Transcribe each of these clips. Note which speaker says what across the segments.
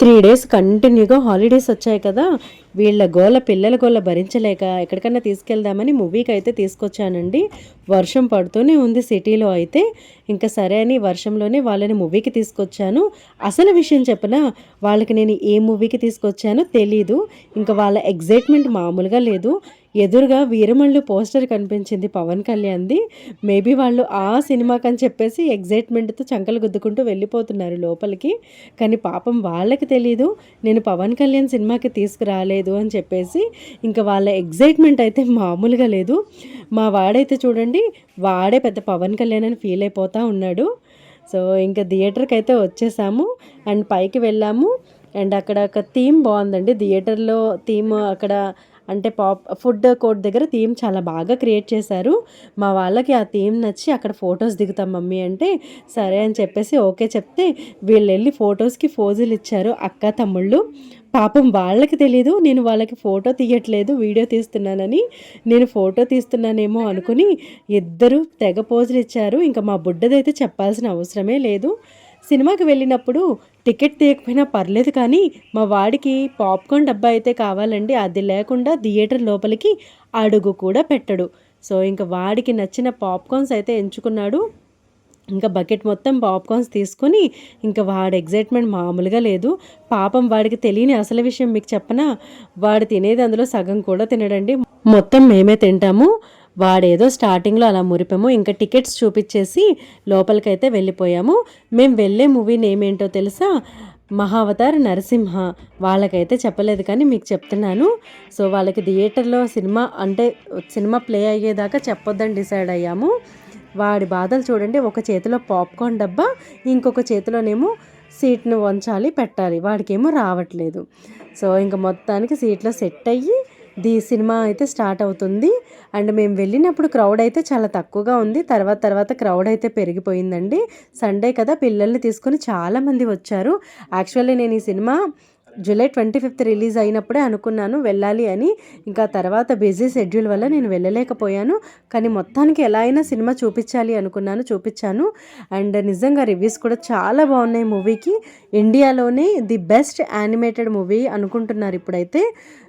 Speaker 1: Three days కంటిన్యూగా holidays వచ్చాయి కదా. వీళ్ళ గోల పిల్లల గోల భరించలేక ఎక్కడికన్నా తీసుకెళ్దామని మూవీకి అయితే తీసుకొచ్చానండి. వర్షం పడుతూనే ఉంది సిటీలో అయితే. ఇంకా సరే అని వర్షంలోనే వాళ్ళని మూవీకి తీసుకొచ్చాను. అసలు విషయం చెప్పిన వాళ్ళకి నేను ఏ మూవీకి తీసుకొచ్చానో తెలీదు. ఇంకా వాళ్ళ ఎగ్జైట్మెంట్ మామూలుగా లేదు. ఎదురుగా వీరమల్లు పోస్టర్ కనిపించింది పవన్ కళ్యాణ్ది. మేబీ వాళ్ళు ఆ సినిమాకి అని చెప్పేసి ఎగ్జైట్మెంట్తో చంకలు గుద్దుకుంటూ వెళ్ళిపోతున్నారు లోపలికి. కానీ పాపం వాళ్ళకి తెలీదు. నేను పవన్ కళ్యాణ్ సినిమాకి తీసుకురాలేదు అని చెప్పేసి ఇంకా వాళ్ళ ఎగ్జైట్మెంట్ అయితే మామూలుగా లేదు. మా వాడైతే చూడండి వాడే పెద్ద పవన్ కళ్యాణ్ అని ఫీల్ అయిపోతూ ఉన్నాడు. సో ఇంకా థియేటర్కి అయితే వచ్చేసాము. అండ్ పైకి వెళ్ళాము. అండ్ అక్కడ ఒక థీమ్ బాగుందండి. థియేటర్లో థీమ్ అక్కడ అంటే పాప్ ఫుడ్ కోర్ట్ దగ్గర థీమ్ చాలా బాగా క్రియేట్ చేశారు. మా వాళ్ళకి ఆ థీమ్ నచ్చి అక్కడ ఫొటోస్ దిగుతాం మమ్మీ అంటే సరే అని చెప్పేసి ఓకే చెప్తే వీళ్ళు వెళ్ళి ఫొటోస్కి ఫోజులు ఇచ్చారు అక్క తమ్ముళ్ళు. పాపం వాళ్ళకి తెలీదు నేను వాళ్ళకి ఫోటో తీయట్లేదు వీడియో తీస్తున్నానని. నేను ఫోటో తీస్తున్నానేమో అనుకుని ఇద్దరు తెగ పోజులు ఇచ్చారు. ఇంకా మా బుడ్డదైతే చెప్పాల్సిన అవసరమే లేదు. సినిమాకి వెళ్ళినప్పుడు టికెట్ తీయకపోయినా పర్లేదు కానీ మా వాడికి పాప్కార్న్ డబ్బా అయితే కావాలండి. అది లేకుండా థియేటర్ లోపలికి అడుగు కూడా పెట్టడు. సో ఇంకా వాడికి నచ్చిన పాప్కార్న్స్ అయితే ఎంచుకున్నాడు. ఇంకా బకెట్ మొత్తం పాప్కార్న్స్ తీసుకొని ఇంకా వాడి ఎగ్జైట్మెంట్ మామూలుగా లేదు. పాపం వాడికి తెలియని అసలు విషయం మీకు చెప్పనా? వాడు తినేది అందులో సగం కూడా తినడండి. మొత్తం మేమే తింటాము. వాడేదో స్టార్టింగ్లో అలా మురిపాము. ఇంకా టికెట్స్ చూపించేసి లోపలికైతే వెళ్ళిపోయాము. మేము వెళ్ళే మూవీ నేమ్ ఏంటో తెలుసా? మహావతార్ నరసింహ. వాళ్ళకైతే చెప్పలేదు కానీ మీకు చెప్తున్నాను. సో వాళ్ళకి థియేటర్లో సినిమా అంటే సినిమా ప్లే అయ్యేదాకా చెప్పొద్దని డిసైడ్ అయ్యాము. వాడి బాధలు చూడండి. ఒక చేతిలో పాప్కార్న్ డబ్బా ఇంకొక చేతిలోనేమో సీట్ను వంచాలి పెట్టాలి. వాడికేమో రావట్లేదు. సో ఇంకా మొత్తానికి సీట్లో సెట్ అయ్యి ది సినిమా అయితే స్టార్ట్ అవుతుంది. అండ్ మేము వెళ్ళినప్పుడు క్రౌడ్ అయితే చాలా తక్కువగా ఉంది. తర్వాత తర్వాత క్రౌడ్ అయితే పెరిగిపోయిందండి. సండే కదా పిల్లల్ని తీసుకొని చాలామంది వచ్చారు. యాక్చువల్లీ నేను ఈ cinema July twenty fifth release అయినప్పుడే అనుకున్నాను వెళ్ళాలి అని. ఇంకా తర్వాత బిజీ షెడ్యూల్ వల్ల నేను వెళ్ళలేకపోయాను. కానీ మొత్తానికి ఎలా అయినా సినిమా చూపించాలి అనుకున్నాను చూపించాను. అండ్ నిజంగా రివ్యూస్ కూడా చాలా బాగున్నాయి మూవీకి. ఇండియాలోనే ది బెస్ట్ యానిమేటెడ్ మూవీ అనుకుంటున్నారు ఇప్పుడైతే.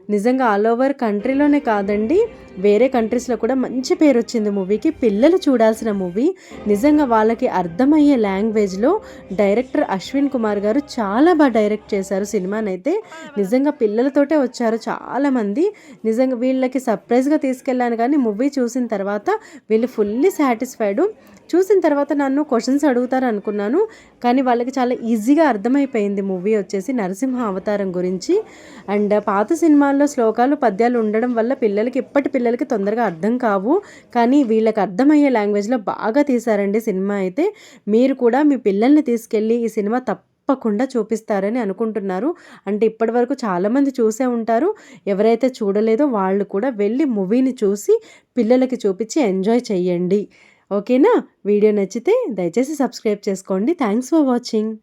Speaker 1: నిజంగా ఆల్ ఓవర్ కంట్రీలోనే కాదండి వేరే కంట్రీస్లో కూడా మంచి పేరు వచ్చింది మూవీకి. పిల్లలు చూడాల్సిన మూవీ. నిజంగా వాళ్ళకి అర్థమయ్యే లాంగ్వేజ్లో డైరెక్టర్ అశ్విన్ కుమార్ గారు చాలా బాగా డైరెక్ట్ చేశారు సినిమానైతే. నిజంగా పిల్లలతోటే వచ్చారు చాలామంది. నిజంగా వీళ్ళకి సర్ప్రైజ్గా తీసుకెళ్ళాను కానీ మూవీ చూసిన తర్వాత వీళ్ళు ఫుల్లీ సాటిస్ఫైడ్. చూసిన తర్వాత నన్ను క్వశ్చన్స్ అడుగుతారు అనుకున్నాను. కానీ వాళ్ళకి చాలా ఈజీగా అర్థమైపోయింది మూవీ వచ్చేసి నరసింహ అవతారం గురించి. అండ్ పాత సినిమాలు సినిమాల్లో శ్లోకాలు పద్యాలు ఉండడం వల్ల పిల్లలకి ఇప్పటి పిల్లలకి తొందరగా అర్థం కావు. కానీ వీళ్ళకి అర్థమయ్యే లాంగ్వేజ్లో బాగా తీశారండి సినిమా అయితే. మీరు కూడా మీ పిల్లల్ని తీసుకెళ్ళి ఈ సినిమా తప్ప తప్పకుండా చూపిస్తారని అనుకుంటున్నారు. అంటే ఇప్పటి వరకు చాలామంది చూసే ఉంటారు. ఎవరైతే చూడలేదో వాళ్ళు కూడా వెళ్ళి మూవీని చూసి పిల్లలకి చూపించి ఎంజాయ్ చేయండి ఓకేనా? వీడియో నచ్చితే దయచేసి సబ్స్క్రైబ్ చేసుకోండి. Thanks for watching.